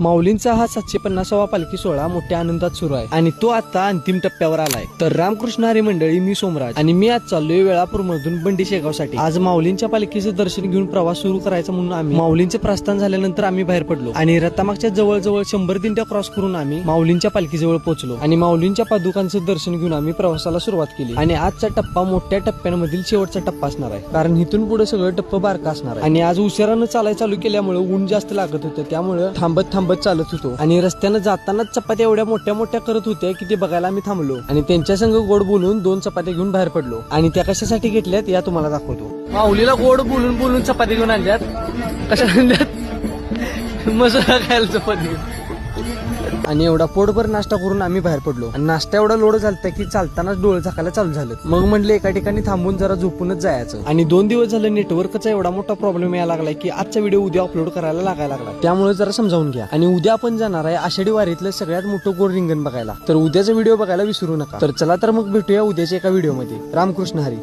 माऊलींचा हा सातशे पन्नासावा पालखी सोहळा मोठ्या आनंदात सुरू आहे. आणि तो आता अंतिम टप्प्यावर आलाय. तर रामकृष्ण हरी मंडळी मी सोमराज. आणि मी आज चाललोय वेळापूर मधून बंडी शेगावसाठी. आज माऊलींच्या पालखीचं दर्शन घेऊन प्रवास सुरू करायचा म्हणून आम्ही माऊलींचे प्रस्थान झाल्यानंतर आम्ही बाहेर पडलो. आणि रत्तामागच्या जवळजवळ शंभर दिंड्या क्रॉस करून आम्ही माऊलींच्या पालखीजवळ पोहोचलो. आणि माऊलींच्या पादुकांचं दर्शन घेऊन आम्ही प्रवासाला सुरुवात केली. आणि आजचा टप्पा मोठ्या टप्प्यांमधील शेवटचा टप्पा असणार आहे. कारण इथून पुढे सगळं टप्प बारका असणार आहे. आणि आज उशिरानं चालायला चालू केल्यामुळे ऊन जास्त लागत होतं. त्यामुळे थांबत थांबत चालत होतो. आणि रस्त्यानं जातानाच चपात्या एवढ्या मोठ्या मोठ्या करत होत्या की ते बघायला आम्ही थांबलो. आणि त्यांच्या संग गोड बोलून दोन चपात्या घेऊन बाहेर पडलो. आणि त्या कशासाठी घेतल्यात या तुम्हाला दाखवतो. माऊलीला गोड बोलून बोलून चपात्या घेऊन आणल्यात. कशा आणल्यात? मसाला खायला चपाती आणि एवढा पोटभर नाश्ता करून आम्ही बाहेर पडलो. आणि नाश्ता एवढा लोड झालता की चालतानाच डोळे झाकायला चालू झालं. मग म्हणलं एका ठिकाणी थांबून जरा झोपूनच जायचं. आणि दोन दिवस झालं नेटवर्कचा एवढा मोठा प्रॉब्लेम यायला लागलाय की आजचा व्हिडिओ उद्या अपलोड करायला लागायला लागला. त्यामुळे जरा समजावून घ्या. आणि उद्या आपण जाणार आहे आषाढी वारीतलं सगळ्यात मोठं गोड रिंगण बघायला. तर उद्याचा व्हिडिओ बघायला विसरू नका. तर चला तर मग भेटूया उद्याच्या एका व्हिडिओमध्ये रामकृष्ण हरी.